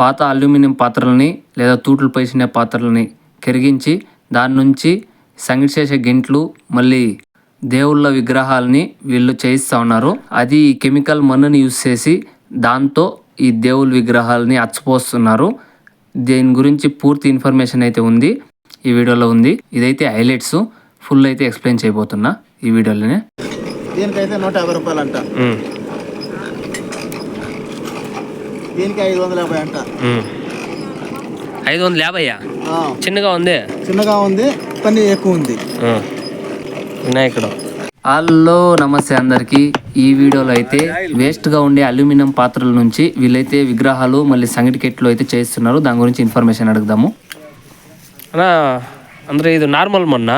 పాత అల్యూమినియం పాత్రలని లేదా తూట్లు పేసిన పాత్రలని కరిగించి దాని నుంచి సంగటి చేసే గింట్లు మళ్ళీ దేవుళ్ళ విగ్రహాలని వీళ్ళు చేయిస్తూ ఉన్నారు. అది ఈ కెమికల్ మన్నుని యూస్ చేసి దాంతో ఈ దేవుళ్ళ విగ్రహాలని అచ్చపోస్తున్నారు. దీని గురించి పూర్తి ఇన్ఫర్మేషన్ అయితే ఉంది. ఈ వీడియోలో ఉంది. ఇదైతే హైలైట్స్. ఫుల్ అయితే ఎక్స్ప్లెయిన్ చేయబోతున్నా ఈ వీడియోలోనే. దీనికైతే నూట యాభై రూపాయలు అంట దీనికి ఐదు వందల యాభై అంట ఐదు వందల యాభై ఆ, చిన్నగా ఉంది చిన్నగా ఉంది పని ఎక్కువ ఉంది వినాయకుడు హలో నమస్తే అందరికి ఈ వీడియోలో అయితే వేస్ట్ గా ఉండే అల్యూమినియం పాత్రల నుంచి వీళ్ళైతే విగ్రహాలు మళ్ళీ సంగటికెట్లు అయితే చేస్తున్నారు దాని గురించి ఇన్ఫర్మేషన్ అడుగుదాము ಅಣ್ಣ ಅಂದರೆ ಇದು ನಾರ್ಮಲ್ ಮಣ್ಣಾ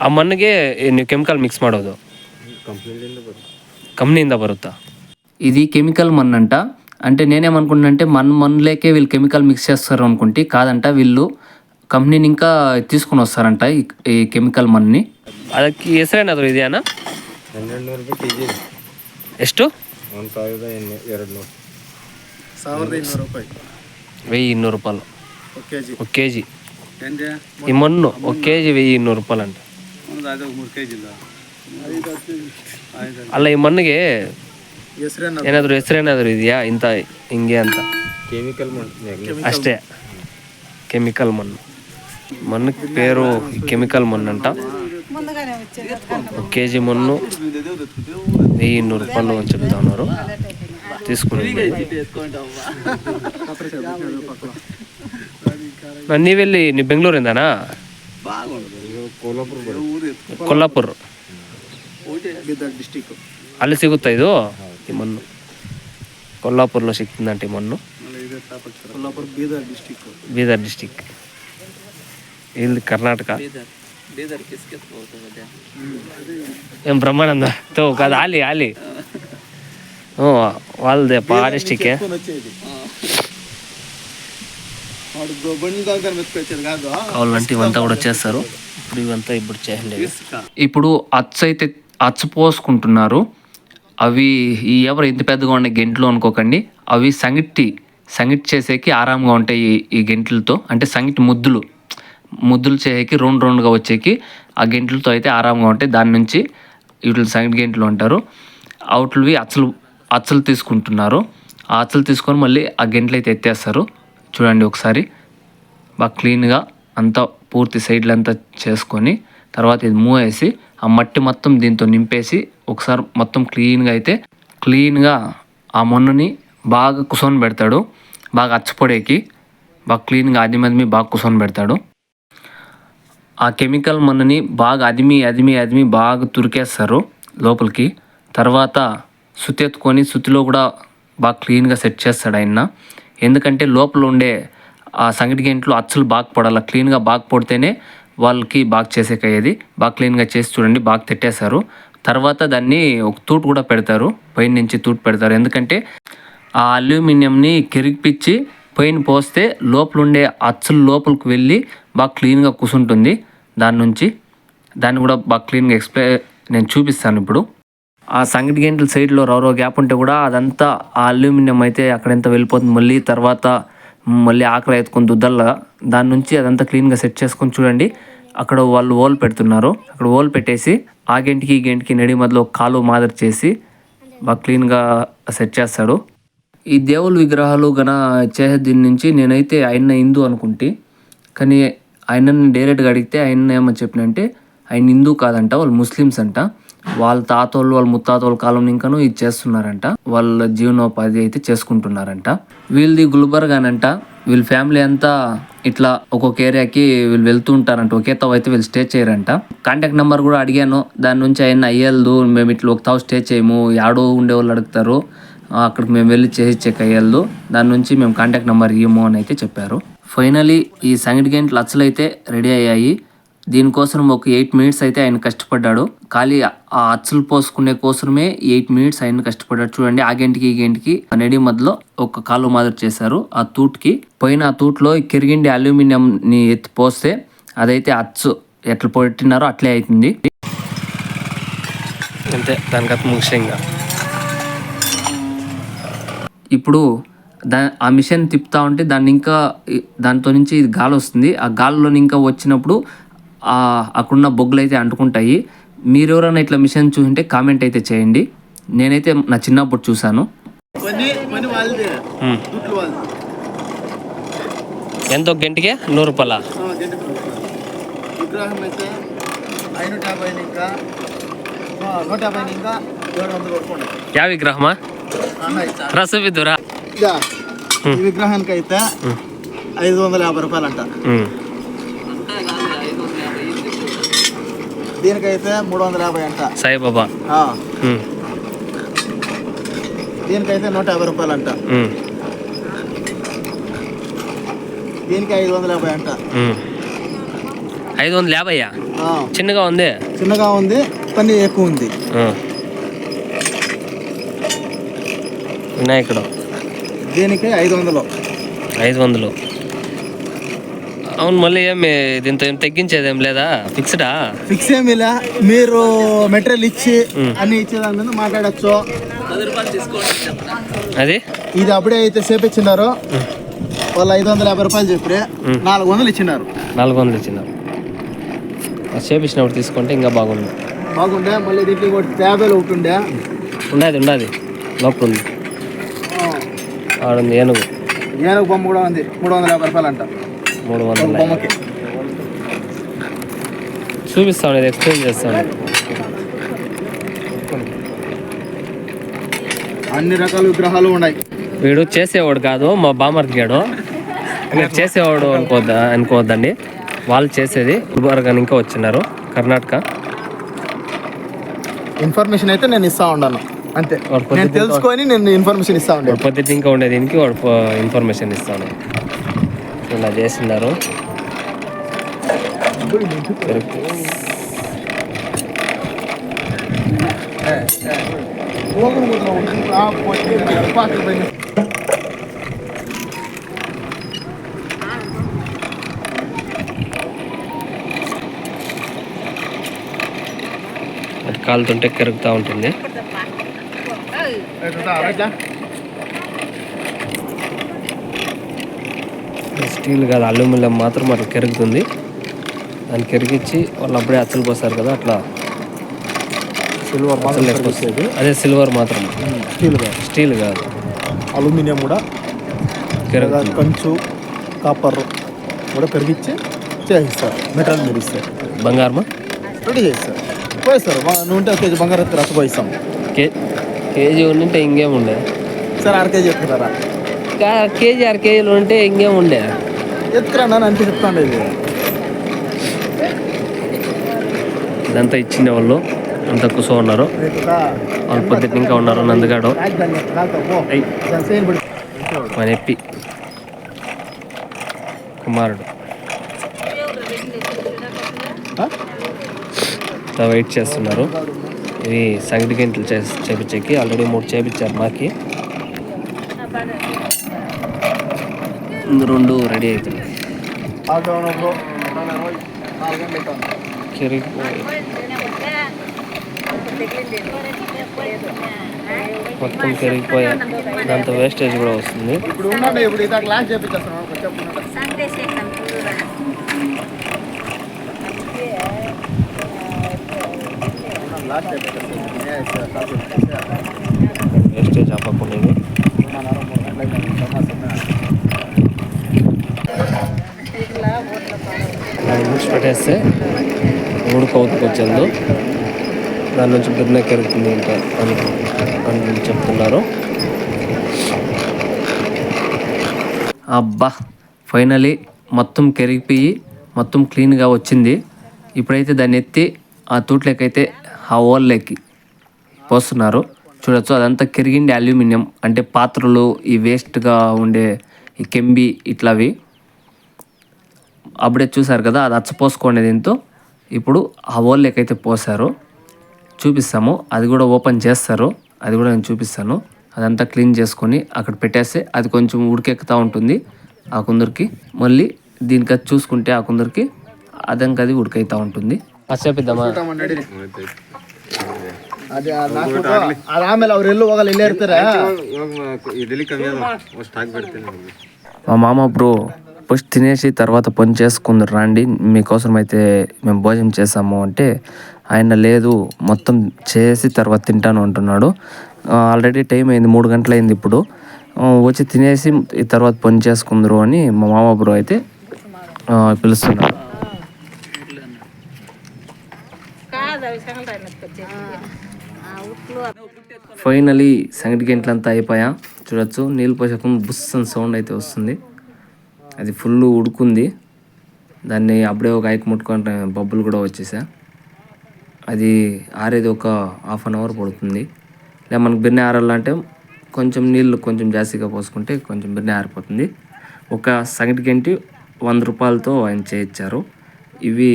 ಆ ಮಣ್ಣಿಗೆ ನೀವು ಕೆಮಿಕಲ್ ಮಿಕ್ಸ್ ಮಾಡೋದು ಕಂಪ್ನಿಯಿಂದ ಬರುತ್ತಾ ఇది కెమికల్ మన్ అంట. అంటే నేనేమనుకుంటున్నా అంటే మన్ మన్లేకే వీళ్ళు కెమికల్ మిక్స్ చేస్తారు అనుకుంటే కాదంట. వీళ్ళు కంపెనీని ఇంకా తీసుకుని వస్తారంట ఈ కెమికల్ మన్ని. అదకి ಹೆಸರೇನ ಅದ್ರ ఇది ಹನ್ನೆರಡು ನೂರು వెయ్యి ఇన్నూరు రూపాయలు. ఒక కేజీ. ఈ మన్ను ఒక కేజీ వెయ్యి ఇన్నూరు రూపాయలు అంట అలా ఈ ಮೂರು ಏನಾದರೂ ಹೆಸರೇನಾದರೂ ಇದೆಯಾ ಇಂಥ ಹಿಂಗೆ ಅಂತ ಕೆಮಿಕಲ್ ಮಣ್ಣು ಅಷ್ಟೇ కెమికల్ మన్ను మన్నుకి పేరు కెమికల్ మన్ను అంట ఒక కేజీ మన్ను వెయ్యి ఇన్నూరు రూపాయలు అని చెప్తా ఉన్నారు తీసుకుని ನೀವೆಲ್ಲಿ ನೀವು ಬೆಂಗಳೂರಿಂದನಾ ಕೋಲ್ಹಾಪುರ ಬರುತ್ತೆ ಕೊಲ್ಲಾಪುರ್ ಬೀದರ್ ಡಿಸ್ಟಿಕ್ ಅಲ್ಲಿ ಸಿಗುತ್ತಾ ಇದು ఈ మన్ను. కొల్లాపూర్లో సిక్కిందంటే ఈ మన్ను. కొల్లాపూర్ బీదర్ డిస్టిక్. బీదర్ డిస్టిక్. ఇది కర్ణాటక? ఏం బ్రహ్మానంద? తో కాదు ఆలి ఆలి. వాళ్ళదే ఆ డిస్టిక్ కావాలంటే ఇవంతా కూడా చేస్తారు. ఇప్పుడు ఇవంతా ఇప్పుడు చేయలేదు. ఇప్పుడు అచ్చ అయితే అచ్చ పోసుకుంటున్నారు. అవి ఈ ఎవరు ఇంత పెద్దగా ఉండే గెంట్లు అనుకోకండి. అవి సంగిట్టి సంగిట్ చేసేకి ఆరాంగా ఉంటాయి ఈ- ఈ గెంట్లతో. అంటే సంగిటి ముద్దులు. ముద్దులు చేసేకి రౌండ్ రౌండ్గా వచ్చేకి ఆ గెంట్లతో అయితే ఆరాంగా ఉంటాయి. దాని నుంచి వీటిని సంగటి గెంట్లు అంటారు. అవుట్లవి అచ్చలు అచ్చలు తీసుకుంటున్నారు. ఆ అచ్చలు తీసుకొని మళ్ళీ ఆ గెంట్లు అయితే ఎత్తేస్తారు. చూడండి ఒకసారి. బాగా క్లీన్గా అంతా పూర్తి సైడ్లంతా చేసుకొని తర్వాత ఇది మూవ్ వేసి ఆ మట్టి మొత్తం దీంతో నింపేసి ఒకసారి మొత్తం క్లీన్గా అయితే క్లీన్గా ఆ మొన్నని బాగా కుసోని పెడతాడు. బాగా అచ్చపొడేకి బాగా క్లీన్గా అదిమి అదిమి బాగా కుసోని పెడతాడు. ఆ కెమికల్ మొన్నని బాగా అదిమి అదిమి అదిమి బాగా తురికేస్తారు లోపలికి. తర్వాత సుత్తి ఎత్తుకొని సుత్తిలో కూడా బాగా క్లీన్గా సెట్ చేస్తాడు ఆయన ఎందుకంటే లోపల ఉండే ఆ సంగటి గంటలు అచ్చులు బాగా పడాలి. క్లీన్గా బాగా పడితేనే వాళ్ళకి బాగా చేసేకయ్యేది. బాగా క్లీన్గా చేసి చూడండి బాగా తిట్టేశారు. తర్వాత దాన్ని ఒక తూట్ కూడా పెడతారు పైన నుంచి తూట్ పెడతారు. ఎందుకంటే ఆ అల్యూమినియంని కిరిపిచ్చి పైన పోస్తే లోపల ఉండే అచ్చులు లోపలికి వెళ్ళి బాగా క్లీన్గా కూసుంటుంది దాని నుంచి. దాన్ని కూడా బాగా క్లీన్గా ఎక్స్ప్లెయిన్ నేను చూపిస్తాను ఇప్పుడు. ఆ సంగటి గంటల సైడ్లో రవరో గ్యాప్ ఉంటే కూడా అదంతా ఆ అల్యూమినియం అయితే అక్కడంతా వెళ్ళిపోతుంది. మళ్ళీ తర్వాత మళ్ళీ ఆకలి ఎత్తుకొని దుద్దల్లా దాని నుంచి అదంతా క్లీన్గా సెట్ చేసుకొని చూడండి. అక్కడ వాళ్ళు ఓల్ పెడుతున్నారు. అక్కడ ఓల్ పెట్టేసి ఆ గెంటికి ఈ గెంటికి నడి మధ్యలో ఒక కాలు మాదిరి చేసి బాగా క్లీన్గా సెట్ చేస్తాడు. ఈ దేవుళ్ళ విగ్రహాలు గన చేసే దీని నుంచి నేనైతే ఆయన హిందూ అనుకుంటే. కానీ ఆయనని డైరెక్ట్గా అడిగితే ఆయన ఏమని చెప్పినంటే ఆయన హిందూ కాదంట వాళ్ళు ముస్లిమ్స్ అంట. వాళ్ళ తాతోళ్ళు వాళ్ళ ముత్తాతోళ్ళ కాలం ఇంకాను ఇది చేస్తున్నారంట. వాళ్ళ జీవనోపాధి అయితే చేసుకుంటున్నారంట. వీళ్ళది గుల్బర్గానంట. వీళ్ళ ఫ్యామిలీ అంతా ఇట్లా ఒక్కొక్క ఏరియాకి వీళ్ళు వెళ్తూ ఉంటారంట ఒకే తావు అయితే వీళ్ళు స్టే చేయరంట. కాంటాక్ట్ నెంబర్ కూడా అడిగాను. దాని నుంచి ఆయన అయ్యేళ్ళు మేము ఇట్లా ఒక తావు స్టే చేయము. యాడో ఉండేవాళ్ళు అడుగుతారు. అక్కడికి మేము వెళ్ళి చేసి చెక్ అయ్యేళ్ళు దాని నుంచి మేము కాంటాక్ట్ నెంబర్ ఇవ్వము అని అయితే చెప్పారు. ఫైనలీ ఈ సంగటి గంటలు అచ్చలు అయితే రెడీ అయ్యాయి. దీనికోసం ఒక ఎయిట్ మినిట్స్ అయితే ఆయన కష్టపడ్డాడు. ఖాళీ ఆ అచ్చలు పోసుకునే కోసమే ఎయిట్ మినిట్స్ ఆయన కష్టపడ్డాడు. చూడండి ఆ గంటికి ఈ గంటికి ఆ నెడి మధ్యలో ఒక కాలు మాదిరి చేశారు ఆ తూట్కి. పైన ఆ తూట్లో కిరిగిండి అల్యూమినియం ని ఎత్తి పోస్తే అదైతే అచ్చు ఎట్లా పెట్టినారో అట్లే అవుతుంది అంతే ముగిసే ఇంకా. ఇప్పుడు దా ఆ మిషన్ తిప్పుతా ఉంటే దాన్ని ఇంకా దాంతో నుంచి గాలి వస్తుంది. ఆ గాలిలో ఇంకా వచ్చినప్పుడు అక్కడున్న బొగ్గులు అయితే అంటుకుంటాయి. మీరు ఎవరైనా ఇట్లా మిషన్ చూసింటే కామెంట్ అయితే చేయండి. నేనైతే నా చిన్నప్పుడు చూశాను. వాళ్ళది. ఎంత ఒక గంటకి? నూరు రూపాయల? ఆ, గంట పిల్లలు. విగ్రహం అయితే ఐనూట యాభై ఇంకా ఆ, నూట యాభై ఇంకా ఏడు వందలు కొట్టుకోండి యా విగ్రహమా? ఈ విగ్రహానికి అయితే ఐదు వందల యాభై రూపాయలు అంట దీనికైతే మూడు వందల యాభై అంట. సాయిబాబా. దీనికైతే నూట యాభై రూపాయలు అంట దీనికి ఐదు వందల యాభై అంట. ఐదు వందల ఆ, చిన్నగా ఉంది? చిన్నగా ఉంది పని ఎక్కువ ఉంది. వినాయకుడు. దీనికి ఐదు వందలు ఐదు వందలు అవును మళ్ళీ ఏమి దీంతో ఏం తగ్గించేది ఏం లేదా? ఫిక్స్డా ఫిక్స్ ఏమి లే మీరు మెటీరియల్ ఇచ్చి. అన్ని ఇచ్చేదాని మీద మాట్లాడచ్చు. అది? ఇది అప్పుడే అయితే చేపించినారు వాళ్ళు ఐదు వందల యాభై రూపాయలు చెప్పి. నాలుగు వందలు ఇచ్చినారు నాలుగు వందలు ఇచ్చినారు చేపించినప్పుడు తీసుకుంటే ఇంకా బాగుంది బాగుండే. మళ్ళీ దీంట్లో ఒకటి ట్యాబేలు ఒకటి ఉండే. ఉండదు ఉండదు. లోపల ఉంది. ఆడుంది ఏనుగు. ఏనుగు బొమ్మ కూడా ఉంది. మూడు వందల యాభై రూపాయలు అంట. మూడు వందల బొమ్మకి. చూపిస్తాను ఇది ఎక్స్ప్లెయిన్ చేస్తాను అన్ని రకాల విగ్రహాలు ఉన్నాయి. వీడు చేసేవాడు కాదు మా బామర్ది గాడు. మీరు చేసేవాడు అనుకోద్దా అనుకోవద్దండి. వాళ్ళు చేసేది గుల్బర్గా ఇంకా వచ్చినారు కర్ణాటక. ఇన్ఫర్మేషన్ అయితే నేను ఇస్తా ఉన్నాను అంతే. నేను తెలుసుకొని నేను ఇన్ఫర్మేషన్ ఇస్తా ఉండే పొద్దుట ఇంకా ఉండే దీనికి ఇన్ఫర్మేషన్ ఇస్తాను ఇలా చేస్తున్నారు. కాలుతుంటే కరుగుతూ ఉంటుంది. స్టీల్ కాదు అల్యూమినియం మాత్రం అట్లా కెరుగుతుంది. దాన్ని కెరిగించి వాళ్ళు అప్పుడే అచ్చలు పోస్తారు కదా అట్లా సిల్వర్ అచ్చలు అదే సిల్వర్ మాత్రం. స్టీల్ స్టీల్ కాదు. అల్యూమినియం కూడా కెరుగుతుంది. కంచు కాపర్ కూడా పెరిగిచ్చి చేయిస్తారు. మెటీరియల్ మీరు ఇస్తారు. బంగారమా? రెడీ చేస్తారు పోయిస్తారు. ఉంటే ఒక కేజీ బంగారం రస పోయిస్తాం. కే కేజీ ఉండింటే ఇంకేం ఉండే సార్ అర కేజీ ఎత్తుకుతారా కా- కేజీ అర కేజీలు ఉంటే ఇంకేం ఉండే ఎత్తుకురా నన్ను అంటే చెప్తాండే ఇది. ఇదంతా ఇచ్చిన వాళ్ళు. అంతా కూర్చో ఉన్నారు. వాళ్ళు పొద్దుట ఇంకా ఉన్నారు నందగాడు. మన ఎప్పి. కుమారుడు. వెయిట్ చేస్తున్నారు. ఇవి సంగటి గంటలు చేసి చేపించేకి. ఆల్రెడీ మూడు చేపించారు మాకి. రెండు రెడీ అవుతుంది కిరిగిపోయి మొత్తం కెరిగిపోయా దాంతో వేస్టేజ్ కూడా వస్తుంది. ఇప్పుడు ఉన్నాడు ఇప్పుడు ఇదా క్లాస్ చేపించేస్తున్నాను చెప్పుకున్నాడు క్లాస్ చేపించేస్తాను వేస్టేజ్ అవ్వకుండా ఇది. దాన్ని ముడిచి పెట్టేస్తే ఊడు అవుతుకు దాని నుంచి బిర్న కెరుగుతుంది ఇంకా అని అని చెప్తున్నారు. అబ్బా! ఫైనలీ మొత్తం కెరిగిపోయి మొత్తం క్లీన్గా వచ్చింది. ఇప్పుడైతే దాన్ని ఎత్తి ఆ తూట్లకైతే ఆ ఓళ్ళకి పోస్తున్నారు. చూడొచ్చు అదంతా కెరిగిండే అల్యూమినియం. అంటే పాత్రలు ఈ వేస్ట్గా ఉండే ఈ కెంబి ఇట్లావి. అప్పుడే చూశారు కదా అది అచ్చపోసుకోండి దీంతో. ఇప్పుడు ఆ ఓల్లోకైతే పోసారు చూపిస్తాము. అది కూడా ఓపెన్ చేస్తారు. అది కూడా నేను చూపిస్తాను. అదంతా క్లీన్ చేసుకొని అక్కడ పెట్టేస్తే అది కొంచెం ఉడికెక్కుతూ ఉంటుంది ఆ కుందరికి. మళ్ళీ దీనికి అది చూసుకుంటే ఆ కుందరికి అదంక అది ఉడికైతూ ఉంటుంది. అసేపిద్దామా మా మామ బ్రో ఫస్ట్ తినేసి తర్వాత పని చేసుకుందరు రండి. మీకోసం అయితే మేము భోజనం చేసాము అంటే ఆయన లేదు మొత్తం చేసి తర్వాత తింటాను అంటున్నాడు. ఆల్రెడీ టైం అయింది మూడు గంటలు అయింది ఇప్పుడు వచ్చి తినేసి ఈ తర్వాత పని చేసుకుందరు అని మా మామ బ్రో అయితే ఆ, పిలుస్తున్నారు. ఫైనలీ సంగటి గంటలంతా అయిపోయా. చూడొచ్చు నీళ్ళు పోసాక బుస్ అని సౌండ్ అయితే వస్తుంది. అది ఫుల్ ఉడుకుంది. దాన్ని అప్పుడే ఒక ఐక్ ముట్టుకుంటే బబ్బులు కూడా వచ్చేసా అది ఆరేది ఒక హాఫ్ అన్ అవర్ పడుతుంది. లేదా మనకు బిర్యానీ ఆరాలంటే కొంచెం నీళ్ళు కొంచెం జాస్తిగా పోసుకుంటే కొంచెం బిర్యానీ ఆరిపోతుంది. ఒక సంగటి గంటి వంద రూపాయలతో ఆయన చేయించారు. ఇవి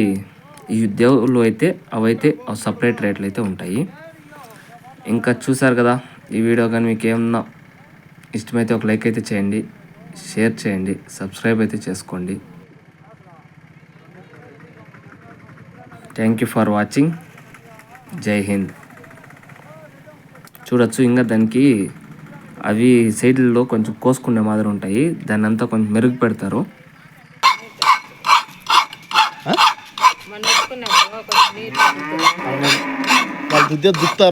ఈ దేవుళ్ళు అయితే అవైతే సపరేట్ రేట్లు అయితే ఉంటాయి. ఇంకా చూసారు కదా ఈ వీడియో కానీ మీకు ఏమన్నా ఇష్టమైతే ఒక లైక్ అయితే చేయండి. షేర్ చేయండి సబ్స్క్రైబ్ అయితే చేసుకోండి. థ్యాంక్ యూ ఫర్ వాచింగ్ జై హింద్ చూడొచ్చు ఇంకా దానికి అవి సైడ్లలో కొంచెం కోసుకునే మాదిరి ఉంటాయి. దాన్ని అంతా కొంచెం మెరుగు పెడతారు. వాళ్ళు దుద్దే దుత్తారు